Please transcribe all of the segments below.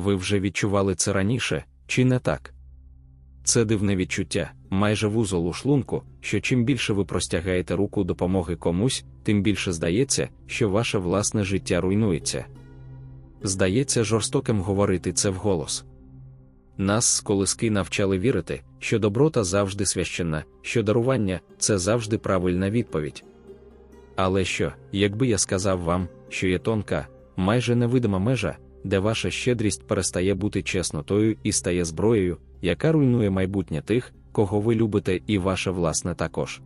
Ви вже відчували це раніше, чи не так? Це дивне відчуття, майже вузол у шлунку, що чим більше ви простягаєте руку допомоги комусь, тим більше здається, що ваше власне життя руйнується. Здається жорстоким говорити це вголос. Нас з колиски навчали вірити, що доброта завжди священна, що дарування це завжди правильна відповідь. Але що, якби я сказав вам, що є тонка, майже невидима межа, де ваша щедрість перестає бути чеснотою і стає зброєю, яка руйнує майбутнє тих, кого ви любите, і ваше власне також.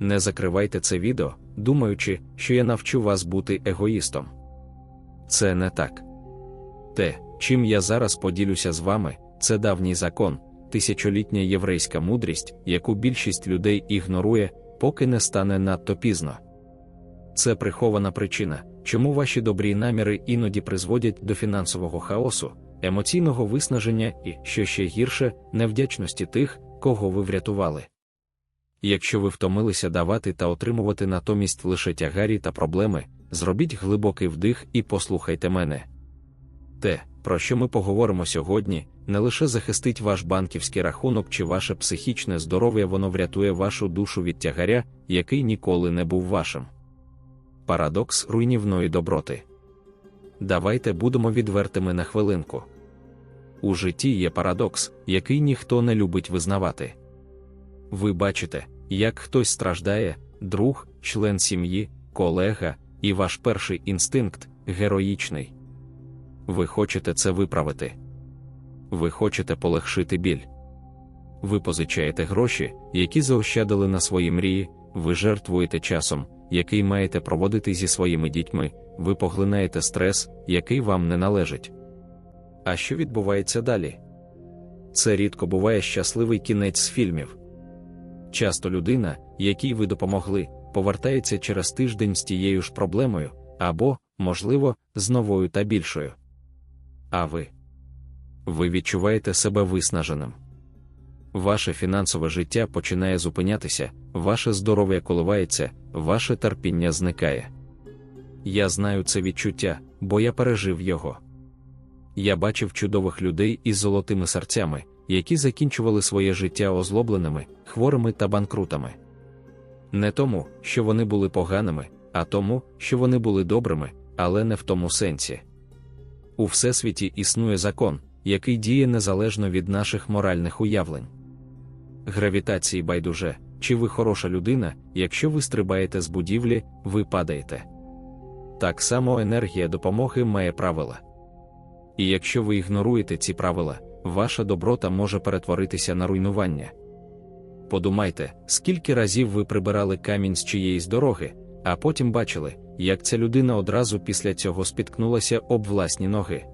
Не закривайте це відео, думаючи, що я навчу вас бути егоїстом. Це не так. Те, чим я зараз поділюся з вами, це давній закон, тисячолітня єврейська мудрість, яку більшість людей ігнорує, поки не стане надто пізно. Це прихована причина, чому ваші добрі наміри іноді призводять до фінансового хаосу, емоційного виснаження і, що ще гірше, невдячності тих, кого ви врятували. Якщо ви втомилися давати та отримувати натомість лише тягарі та проблеми, зробіть глибокий вдих і послухайте мене. Те, про що ми поговоримо сьогодні, не лише захистить ваш банківський рахунок чи ваше психічне здоров'я, воно врятує вашу душу від тягаря, який ніколи не був вашим. Парадокс руйнівної доброти. Давайте будемо відвертими на хвилинку. У житті є парадокс, який ніхто не любить визнавати. Ви бачите, як хтось страждає, друг, член сім'ї, колега, і ваш перший інстинкт героїчний. Ви хочете це виправити. Ви хочете полегшити біль. Ви позичаєте гроші, які заощадили на свої мрії, ви жертвуєте часом, який маєте проводити зі своїми дітьми, ви поглинаєте стрес, який вам не належить. А що відбувається далі? Це рідко буває щасливий кінець з фільмів. Часто людина, якій ви допомогли, повертається через тиждень з тією ж проблемою, або, можливо, з новою та більшою. А ви? Ви відчуваєте себе виснаженим. Ваше фінансове життя починає зупинятися, ваше здоров'я коливається, ваше терпіння зникає. Я знаю це відчуття, бо я пережив його. Я бачив чудових людей із золотими серцями, які закінчували своє життя озлобленими, хворими та банкрутами. Не тому, що вони були поганими, а тому, що вони були добрими, але не в тому сенсі. У всесвіті існує закон, який діє незалежно від наших моральних уявлень. Гравітації байдуже, чи ви хороша людина, якщо ви стрибаєте з будівлі, ви падаєте. Так само енергія допомоги має правила. І якщо ви ігноруєте ці правила, ваша доброта може перетворитися на руйнування. Подумайте, скільки разів ви прибирали камінь з чиєїсь дороги, а потім бачили, як ця людина одразу після цього спіткнулася об власні ноги.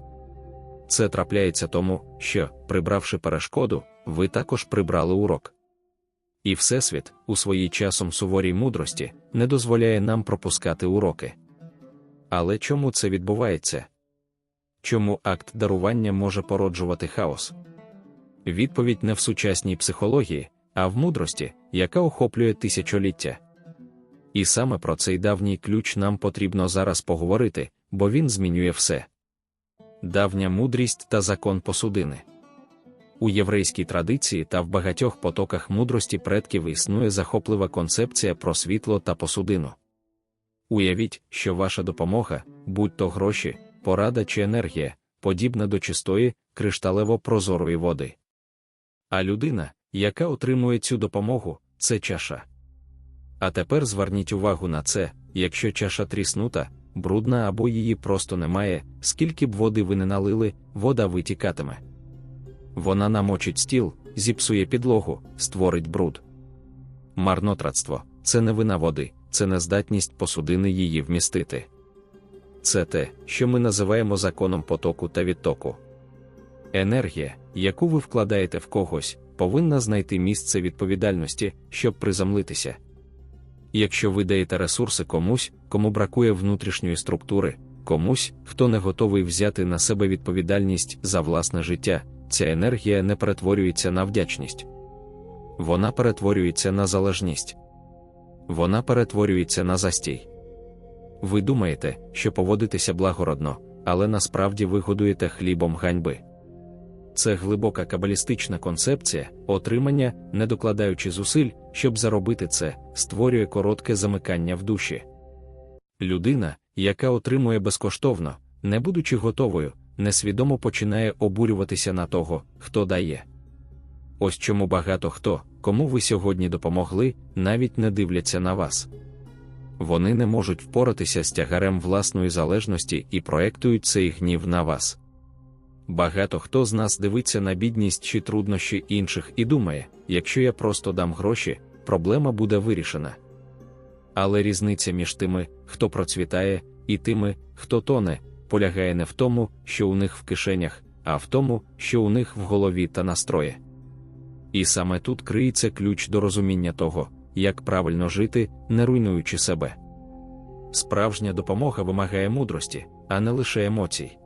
Це трапляється тому, що, прибравши перешкоду, ви також прибрали урок. І Всесвіт, у своїй часом суворій мудрості, не дозволяє нам пропускати уроки. Але чому це відбувається? Чому акт дарування може породжувати хаос? Відповідь не в сучасній психології, а в мудрості, яка охоплює тисячоліття. І саме про цей давній ключ нам потрібно зараз поговорити, бо він змінює все. Давня мудрість та закон посудини. У єврейській традиції та в багатьох потоках мудрості предків існує захоплива концепція про світло та посудину. Уявіть, що ваша допомога, будь то гроші, порада чи енергія, подібна до чистої, кришталево прозорої води. А людина, яка отримує цю допомогу, це чаша. А тепер зверніть увагу на це, якщо чаша тріснута, брудна або її просто немає, скільки б води ви не налили, вода витікатиме. Вона намочить стіл, зіпсує підлогу, створить бруд. Марнотратство це не вина води, це нездатність посудини її вмістити. Це те, що ми називаємо законом потоку та відтоку. Енергія, яку ви вкладаєте в когось, повинна знайти місце відповідальності, щоб приземлитися. Якщо ви даєте ресурси комусь, кому бракує внутрішньої структури, комусь, хто не готовий взяти на себе відповідальність за власне життя, ця енергія не перетворюється на вдячність. Вона перетворюється на залежність. Вона перетворюється на застій. Ви думаєте, що поводитися благородно, але насправді ви годуєте хлібом ганьби. Це глибока кабалістична концепція, отримання, не докладаючи зусиль, щоб заробити це, створює коротке замикання в душі. Людина, яка отримує безкоштовно, не будучи готовою, несвідомо починає обурюватися на того, хто дає. Ось чому багато хто, кому ви сьогодні допомогли, навіть не дивляться на вас. Вони не можуть впоратися з тягарем власної залежності і проектують цей гнів на вас. Багато хто з нас дивиться на бідність чи труднощі інших і думає, якщо я просто дам гроші, проблема буде вирішена. Але різниця між тими, хто процвітає, і тими, хто тоне, полягає не в тому, що у них в кишенях, а в тому, що у них в голові та настрої. І саме тут криється ключ до розуміння того, як правильно жити, не руйнуючи себе. Справжня допомога вимагає мудрості, а не лише емоцій.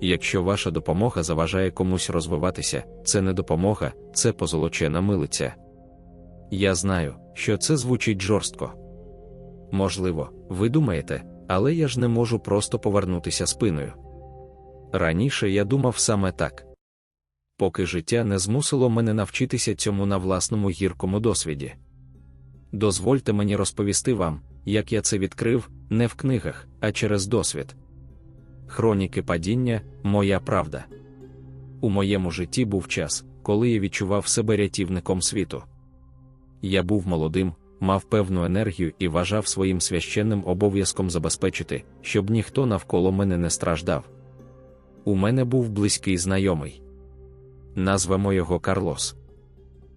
Якщо ваша допомога заважає комусь розвиватися, це не допомога, це позолочена милиця. Я знаю, що це звучить жорстко. Можливо, ви думаєте, але я ж не можу просто повернутися спиною. Раніше я думав саме так. Поки життя не змусило мене навчитися цьому на власному гіркому досвіді. Дозвольте мені розповісти вам, як я це відкрив, не в книгах, а через досвід. Хроніки падіння моя правда. У моєму житті був час, коли я відчував себе рятівником світу. Я був молодим, мав певну енергію і вважав своїм священним обов'язком забезпечити, щоб ніхто навколо мене не страждав. У мене був близький знайомий. Назвемо його Карлос.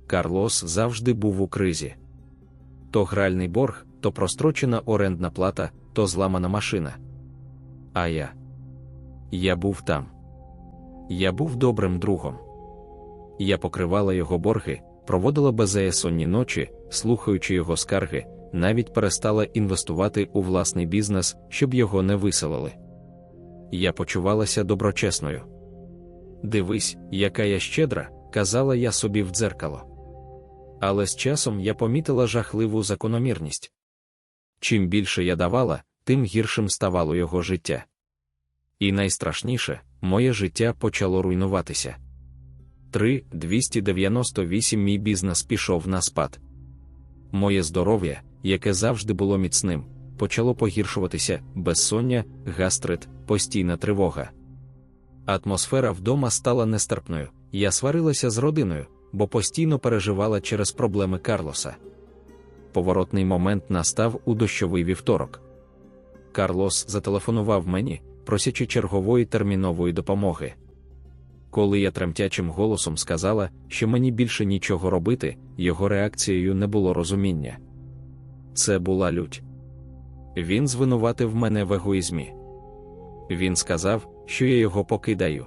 Карлос завжди був у кризі. То гральний борг, то прострочена орендна плата, то зламана машина. А я. Я був там. Я був добрим другом. Я покривала його борги, проводила беззаєсонні ночі, слухаючи його скарги, навіть перестала інвестувати у власний бізнес, щоб його не виселили. Я почувалася доброчесною. Дивись, яка я щедра, казала я собі в дзеркало. Але з часом я помітила жахливу закономірність. Чим більше я давала, тим гіршим ставало його життя. І найстрашніше, моє життя почало руйнуватися. 3. 298 мій бізнес пішов на спад. Моє здоров'я, яке завжди було міцним, почало погіршуватися безсоння, гастрит, постійна тривога. Атмосфера вдома стала нестерпною. Я сварилася з родиною, бо постійно переживала через проблеми Карлоса. Поворотний момент настав у дощовий вівторок. Карлос зателефонував мені, просячи чергової термінової допомоги. Коли я тремтячим голосом сказала, що мені більше нічого робити, його реакцією не було розуміння. Це була лють. Він звинуватив мене в егоїзмі. Він сказав, що я його покидаю.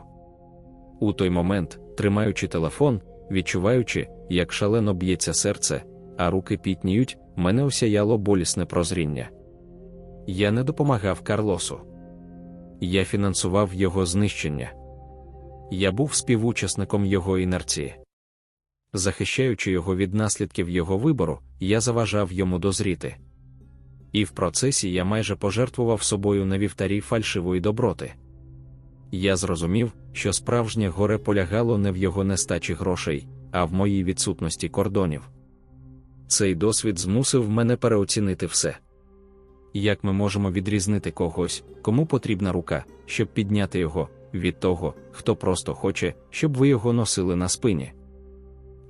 У той момент, тримаючи телефон, відчуваючи, як шалено б'ється серце, а руки пітніють, мене осяяло болісне прозріння. Я не допомагав Карлосу. Я фінансував його знищення. Я був співучасником його інерції. Захищаючи його від наслідків його вибору, я заважав йому дозріти. І в процесі я майже пожертвував собою на вівтарі фальшивої доброти. Я зрозумів, що справжнє горе полягало не в його нестачі грошей, а в моїй відсутності кордонів. Цей досвід змусив мене переоцінити все. Як ми можемо відрізнити когось, кому потрібна рука, щоб підняти його, від того, хто просто хоче, щоб ви його носили на спині?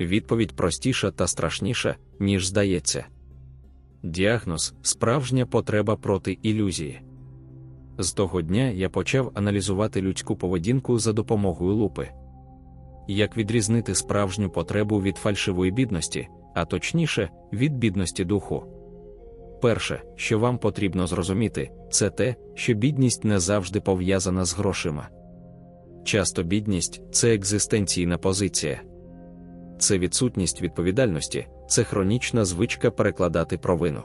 Відповідь простіша та страшніша, ніж здається. Діагноз справжня потреба проти ілюзії. З того дня я почав аналізувати людську поведінку за допомогою лупи. Як відрізнити справжню потребу від фальшивої бідності, а точніше, від бідності духу. Перше, що вам потрібно зрозуміти, це те, що бідність не завжди пов'язана з грошима. Часто бідність це екзистенційна позиція, це відсутність відповідальності, це хронічна звичка перекладати провину.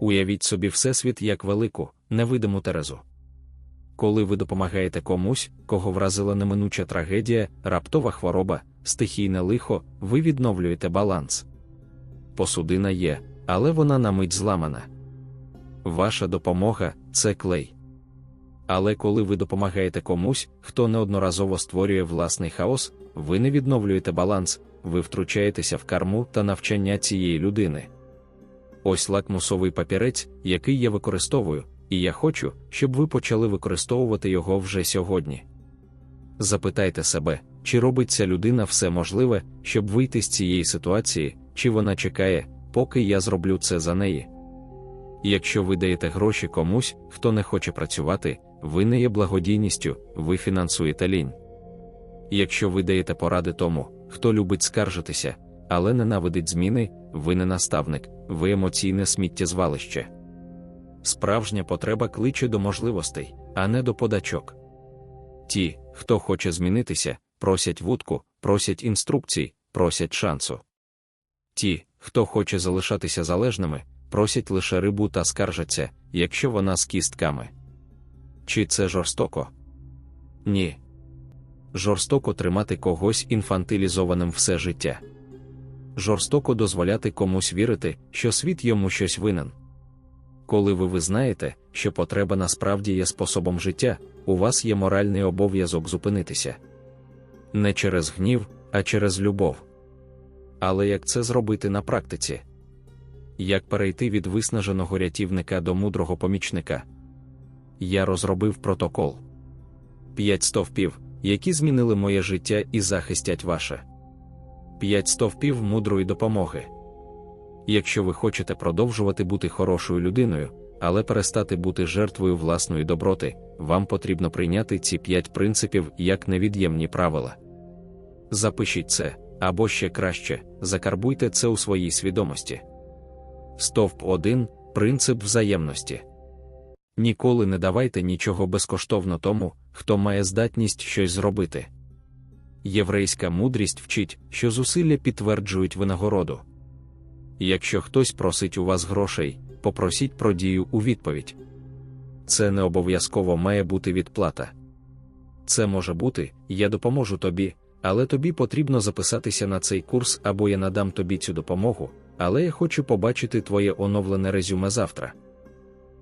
Уявіть собі Всесвіт як велику, невидиму терезу. Коли ви допомагаєте комусь, кого вразила неминуча трагедія, раптова хвороба, стихійне лихо, ви відновлюєте баланс. Посудина є, але вона на мить зламана. Ваша допомога це клей. Але коли ви допомагаєте комусь, хто неодноразово створює власний хаос, ви не відновлюєте баланс, ви втручаєтеся в карму та навчання цієї людини. Ось лакмусовий папірець, який я використовую, і я хочу, щоб ви почали використовувати його вже сьогодні. Запитайте себе, чи робить ця людина все можливе, щоб вийти з цієї ситуації, чи вона чекає, поки я зроблю це за неї. Якщо ви даєте гроші комусь, хто не хоче працювати, ви не є благодійністю, ви фінансуєте лінь. Якщо ви даєте поради тому, хто любить скаржитися, але ненавидить зміни, ви не наставник, ви емоційне сміттєзвалище. Справжня потреба кличе до можливостей, а не до подачок. Ті, хто хоче змінитися, просять вудку, просять інструкцій, просять шансу. Ті, хто хоче залишатися залежними, просять лише рибу та скаржаться, якщо вона з кістками. Чи це жорстоко? Ні. Жорстоко тримати когось інфантилізованим все життя. Жорстоко дозволяти комусь вірити, що світ йому щось винен. Коли ви визнаєте, що потреба насправді є способом життя, у вас є моральний обов'язок зупинитися. Не через гнів, а через любов. Але як це зробити на практиці? Як перейти від виснаженого рятівника до мудрого помічника? Я розробив протокол. П'ять стовпів, які змінили моє життя і захистять ваше. П'ять стовпів мудрої допомоги. Якщо ви хочете продовжувати бути хорошою людиною, але перестати бути жертвою власної доброти, вам потрібно прийняти ці п'ять принципів як невід'ємні правила. Запишіть це, або ще краще, закарбуйте це у своїй свідомості. Стовп 1. Принцип взаємності. Ніколи не давайте нічого безкоштовно тому, хто має здатність щось зробити. Єврейська мудрість вчить, що зусилля підтверджують винагороду. Якщо хтось просить у вас грошей, попросіть про дію у відповідь. Це не обов'язково має бути відплата. Це може бути, я допоможу тобі, але тобі потрібно записатися на цей курс або я надам тобі цю допомогу, але я хочу побачити твоє оновлене резюме завтра.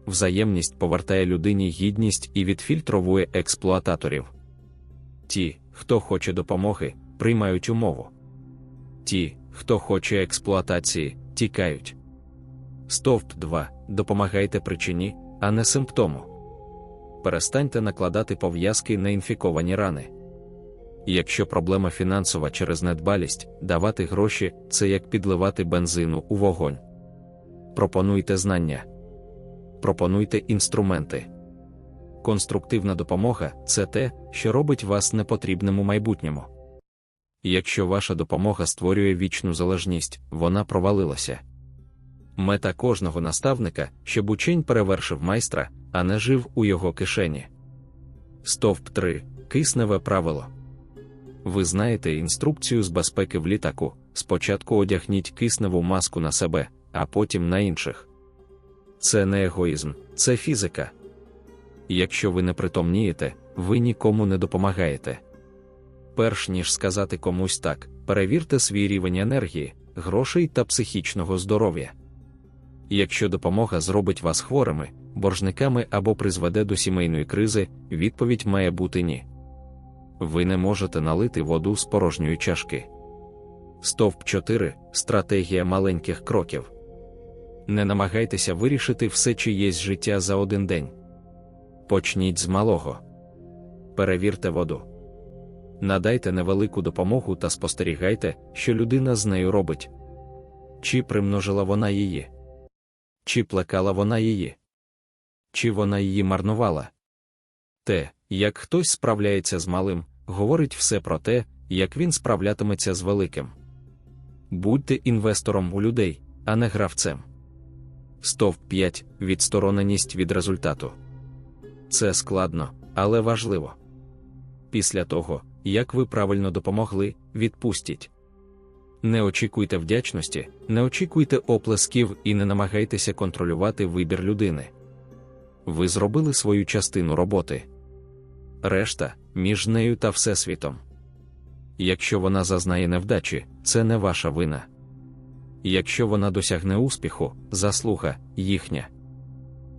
Взаємність повертає людині гідність і відфільтровує експлуататорів. Ті, хто хоче допомоги, приймають умову. Ті, хто хоче експлуатації, тікають. Стовп 2. Допомагайте причині, а не симптому. Перестаньте накладати пов'язки на інфіковані рани. Якщо проблема фінансова через недбалість, давати гроші це як підливати бензину у вогонь. Пропонуйте знання, пропонуйте інструменти. Конструктивна допомога це те, що робить вас непотрібним у майбутньому. Якщо ваша допомога створює вічну залежність, вона провалилася. Мета кожного наставника, щоб учень перевершив майстра, а не жив у його кишені. Стовп 3. Кисневе правило. Ви знаєте інструкцію з безпеки в літаку. Спочатку одягніть кисневу маску на себе, а потім на інших. Це не егоїзм, це фізика. Якщо ви не притомнієте, ви нікому не допомагаєте. Перш ніж сказати комусь так, перевірте свій рівень енергії, грошей та психічного здоров'я. Якщо допомога зробить вас хворими, боржниками або призведе до сімейної кризи, відповідь має бути ні. Ви не можете налити воду з порожньої чашки. Стовп 4. Стратегія маленьких кроків. Не намагайтеся вирішити все чиєсь життя за один день. Почніть з малого. Перевірте воду. Надайте невелику допомогу та спостерігайте, що людина з нею робить. Чи примножила вона її? Чи плекала вона її? Чи вона її марнувала? Те, як хтось справляється з малим, говорить все про те, як він справлятиметься з великим. Будьте інвестором у людей, а не гравцем. Стовп 5. Відстороненість від результату. Це складно, але важливо. Після того, як ви правильно допомогли, відпустіть. Не очікуйте вдячності, не очікуйте оплесків і не намагайтеся контролювати вибір людини. Ви зробили свою частину роботи. Решта між нею та Всесвітом. Якщо вона зазнає невдачі, це не ваша вина. Якщо вона досягне успіху, заслуга їхня.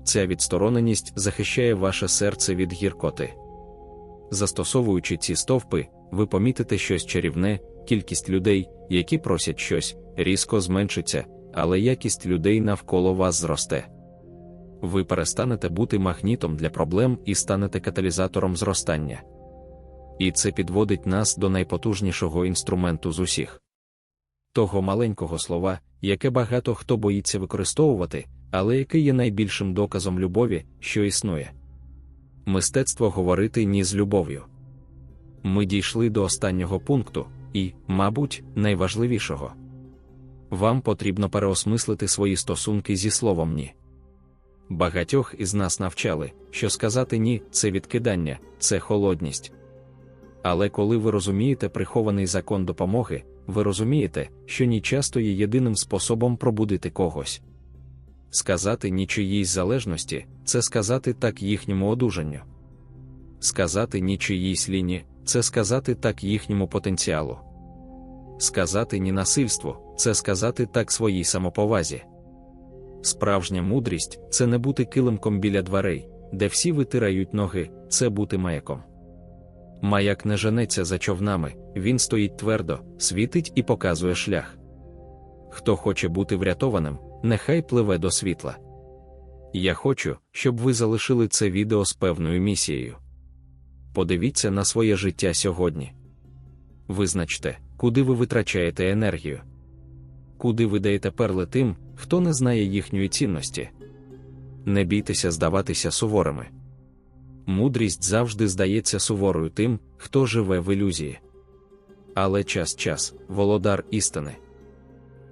ця відстороненість захищає ваше серце від гіркоти. Застосовуючи ці стовпи, ви помітите щось чарівне, кількість людей, які просять щось, різко зменшиться, але якість людей навколо вас зросте. Ви перестанете бути магнітом для проблем і станете каталізатором зростання. І це підводить нас до найпотужнішого інструменту з усіх того маленького слова, яке багато хто боїться використовувати, але яке є найбільшим доказом любові, що існує. Мистецтво говорити ні з любов'ю. Ми дійшли до останнього пункту, і, мабуть, найважливішого. Вам потрібно переосмислити свої стосунки зі словом ні. Багатьох із нас навчали, що сказати ні це відкидання, це холодність. Але коли ви розумієте прихований закон допомоги, ви розумієте, що ні часто є єдиним способом пробудити когось. Сказати ні чиїсь залежності це сказати так їхньому одужанню. Сказати ні чиїсь ліні це сказати так їхньому потенціалу. Сказати ні насильству це сказати так своїй самоповазі. Справжня мудрість це не бути килимком біля дверей, де всі витирають ноги, це бути маяком. Маяк не женеться за човнами, він стоїть твердо, світить і показує шлях. Хто хоче бути врятованим, нехай пливе до світла. Я хочу, щоб ви залишили це відео з певною місією. Подивіться на своє життя сьогодні. Визначте, куди ви витрачаєте енергію, куди ви даєте перли тим, хто не знає їхньої цінності. Не бійтеся здаватися суворими. Мудрість завжди здається суворою тим, хто живе в ілюзії. Але час час, володар істини.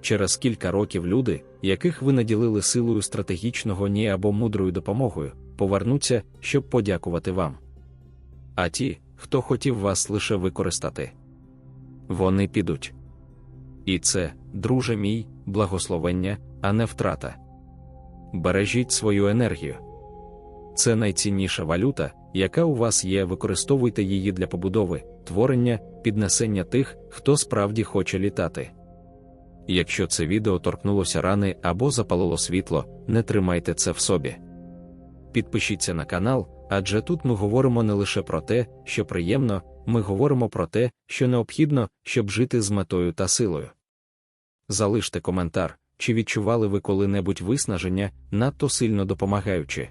Через кілька років люди, яких ви наділили силою стратегічного ні або мудрою допомогою, повернуться, щоб подякувати вам. А ті, хто хотів вас лише використати, вони підуть. І це, друже мій, благословення, а не втрата. Бережіть свою енергію. Це найцінніша валюта, яка у вас є, використовуйте її для побудови, творення, піднесення тих, хто справді хоче літати. Якщо це відео торкнулося рани або запалило світло, не тримайте це в собі. Підпишіться на канал, адже тут ми говоримо не лише про те, що приємно, ми говоримо про те, що необхідно, щоб жити з метою та силою. Залиште коментар, чи відчували ви коли-небудь виснаження, надто сильно допомагаючи.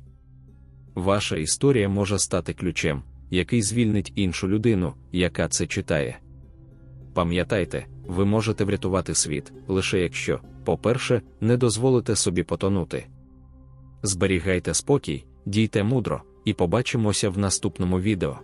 Ваша історія може стати ключем, який звільнить іншу людину, яка це читає. Пам'ятайте, ви можете врятувати світ, лише якщо, по-перше, не дозволите собі потонути. Зберігайте спокій, дійте мудро, і побачимося в наступному відео.